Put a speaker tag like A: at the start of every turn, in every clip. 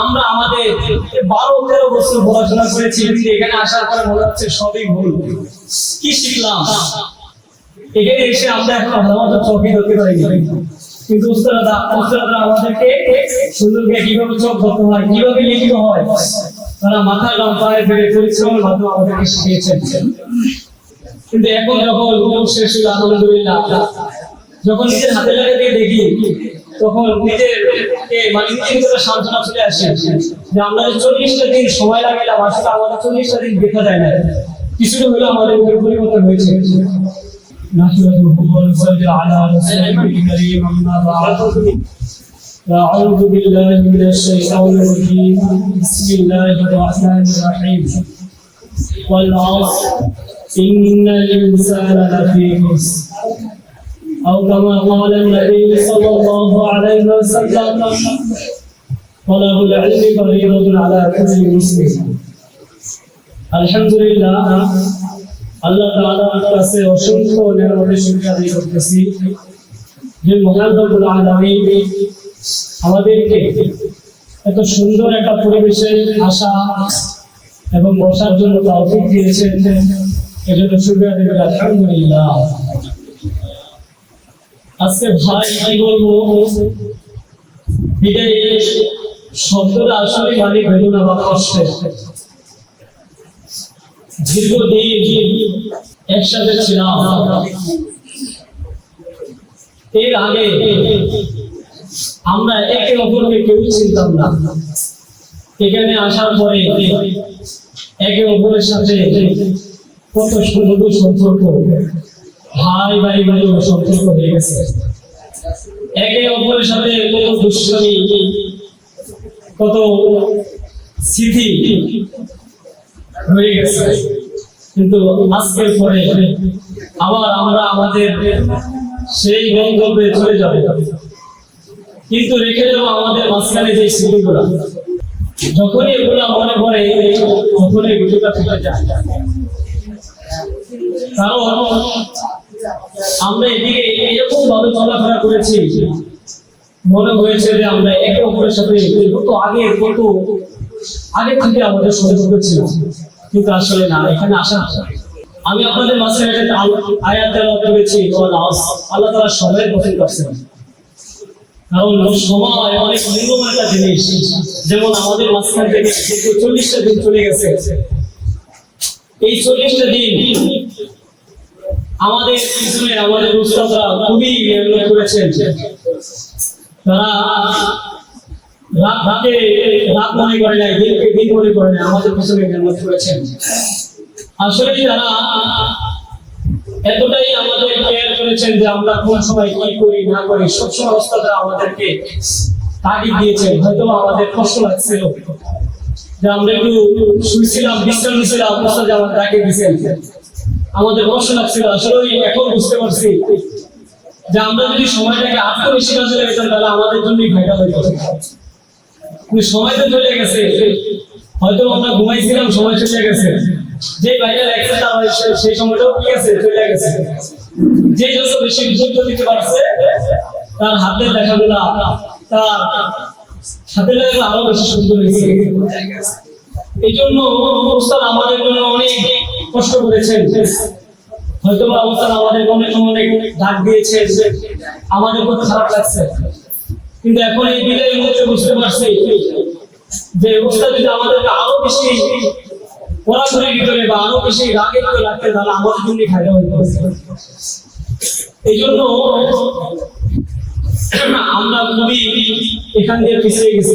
A: আমরা আমাদের বারো, তেরো বছর পড়াশোনা করেছি এখানে আসার পরে মনে হচ্ছে সবই ভুল। কি শিখলাম? এখানে এসে আমরা এখন মতো চোখে ধরতে পারি কিন্তু উস্তাদা উস্তাদা আমাদেরকে সুন্দর করে কীভাবে চোখ ধরতে হয়, কীভাবে লিখিত হয়, তারা মাথা গাম পায়ে ফেলে পরিশ্রমের মাধ্যমে আমাদেরকে শিখিয়েছেন। কিন্তু এখন যখন কোর্স শেষ হলো, আলহামদুলিল্লাহ, যখন নিজের হাতে লাগাতে দেখি, তখন নিজের মানে নিজের ভিতরে সান্ত্বনা চলে আসে যে আমরা যে চল্লিশটা দিন সময় লাগাইলাম আসলে আমাদের চল্লিশটা দিন দেখা যায় না কিছুটা হলেও আমাদের উপরে পরিবর্তন হয়েছে نحمده ونصلي على رسوله الكريم أما بعد أعوذ بالله من الشيطان الرجيم بسم الله الرحمن الرحيم والعصر إن الإنسان لفي خسر أو كما قال النبي صلى الله عليه وسلم طلب العلم فريضة على كل مسلم الحمد لله আল্লাহ তাআলার কাছে অসংখ্য নিয়ামতের শুকরিয়া আদায় করতেছি যে মহান রব্বুল আলামিন আমাদেরকে এত সুন্দর একটা পরিবেশে আসা এবং বসার জন্য তৌফিক দিয়েছেন এজন্য শুকরিয়া দেবেন আলহামদুলিল্লাহ আজকে ভাই, কি বলব? শব্দটা আসলে মানে বেদনা বা কষ্টের দীর্ঘদিন একসাথে ছিলাম। এর আগে আমরা একে অপরকে কেউ চিনতাম না। এখানে আসার পরে একে অপরের সাথে কত সুন্দর সম্পর্ক। ভাই ভাই ভাই সম্পর্ক হয়ে গেছে। একে অপরের সাথে কত দুষ্কর্মী কত স্মৃতি হয়ে গেছে। কিন্তু আজকের পরে আবার আমরা আমাদের সেই গন্তব্যে চলে যাব। কিন্তু রেখে যাব আমাদের মাঝখানে যে স্মৃতিগুলো। যখনই এগুলো মনে পড়ে, তখনই গুটুটা ফেলে যায়। কারণ আমরা এদিকে এরকম ভাবে চলাফেরা করেছি। মনে হয়েছে যে আমরা একে অপরের সাথে কত আগে কত, আগে থেকে আমাদের সম্পর্ক ছিল। কিন্তু আসলে না, এখানে আসা আমি আপনাদের মাঝখানে একটা আয়াত করেছি আল্লাহ সময়ের পছন্দ করছেন। কারণ সময় অনেক একটা জিনিস। যেমন আমাদের মাঝখান থেকে চল্লিশটা দিন চলে গেছে। এই চল্লিশটা দিন আমাদের পিছনে আমাদের উস্তাদরা খুবই মেহনত করেছেন। তারা রাত রাতে রাত মনে করে দিনকে দিন মনে করে আমাদের পিছনে করেছেন। আসলে তারা এতটাই আমাদের কেয়ার করেছেন যে আমরা কোন সময় কি করি, না করি সবসময় ওস্তাদরা আমাদেরকে তাগিদ দিয়েছেন। হয়তো আমাদের কষ্ট লাগছিল। যে আমরা একটু শুয়েছিলাম, বিশ্রাম নিয়েছিলাম ওস্তাদ আমার তাকে দিয়েছেন। আমাদের কষ্ট লাগছিল আসলে এখন বুঝতে পারছি। যে আমরা যদি সময়টাকে আটকে বেশি কাজে লাগাতাম তাহলে আমাদের জন্যই ফায়দা হইতো। কিন্তু সময় তো চলে গেছে। হয়তো আমরা ঘুমাইছিলাম, সময় চলে গেছে। যে বাইরে লাগছে তার সেই সময়টাও কি আছে, চলে গেছে। যে যত বেশি গুরুত্ব দিতে পারছে, তার হাতের দেখাগুলা তার হাতে লাগলে আরও বেশি সুন্দর হয়েছে এই জন্য আমাদের জন্য অনেক কষ্ট করেছেন। হয়তো বা উস্তাদ আমাদের অনেক অনেক ডাক দিয়েছে। আমাদের খুব খারাপ লাগছে। কিন্তু এখন এই বিদায়ের মধ্যে বুঝতে পারছি যে উস্তাদ যদি আমাদেরকে আরও বেশি পড়াশোনার ভিতরে বা আরও বেশি রাগে ভিতরে রাখতে, তাহলে আমাদের জন্য ফায়দা হইতে এই জন্য আমরা খুবই এখান দিয়ে পিছিয়ে গেছি।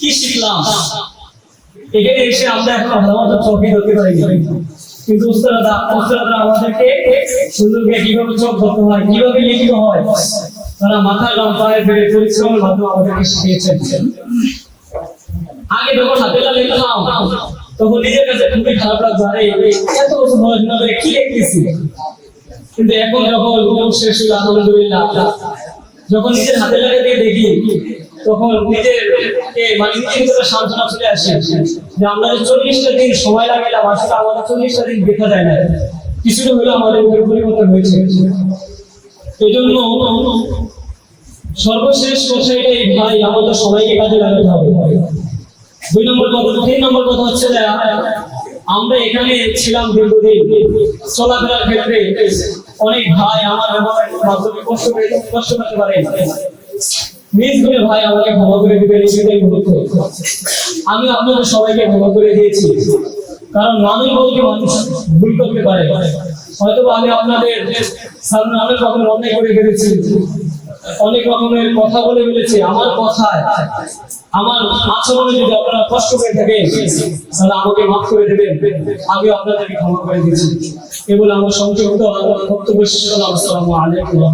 A: কি শিখলাম? এখানে এসে আমরা এখন চোখে ধরতে পারি। কিন্তু আমাদেরকে সুন্দর করে কীভাবে চোখ ধরতে হয়, কীভাবে হয়, তারা মাথা ফেলে পরিশ্রমের মাধ্যমে আমাদেরকে শিখিয়েছেন। আগে যখন হাতে তখন নিজের কাছে খুবই খারাপ লাগতো, আরে এত বছর কি লিখতেছি? কিন্তু এখন যখন শেষ আলহামদুলিল্লাহ যখন নিজের হাতে লেখা দিয়ে দেখি, তখন নিজের মানে নিজের ভিতরে সান্ত্বনা চলে আসে। যে আমরা যে চল্লিশটা দিন সময় লাগাইলাম আসলে আমাদের চল্লিশটা দিন দেখা যায় না। কিছুটা হলেও আমাদের উপরে পরিবর্তন হয়েছে। এই জন্য সর্বশেষ কথা এটাই, ভাই, আমাদের সবাইকে কাজে লাগাতে হবে। দুই নম্বর কথা, তিন নম্বর কথা হচ্ছে আমরা এখানে ছিলাম দীর্ঘদিন। চলাফেরার ক্ষেত্রে অনেক ভাই আমার মাধ্যমে কষ্ট কষ্ট পেতে পারে। মিস করে ভাই আমাকে ক্ষমা করে দিবেন সেটাই মুহূর্ত আমি আপনাদের সবাইকে ক্ষমা করে দিয়েছি। কারণ মানুষ বলতে মানুষ ভুল করতে পারে। হয়তো আমি আপনাদের সামনে অনেক করে ফেলেছি। অনেক রকমের কথা বলে ফেলেছি। আমার কথায়, আমার আচরণে যদি আপনারা কষ্ট করে থাকেন, তাহলে আমাকে মাফ করে দেবেন। আমি আপনাদেরকে ক্ষমা করে দিচ্ছি। এগুলো আমার সংযুক্ত বক্তব্য শেষ করলাম। আসসালামু আলাইকুম।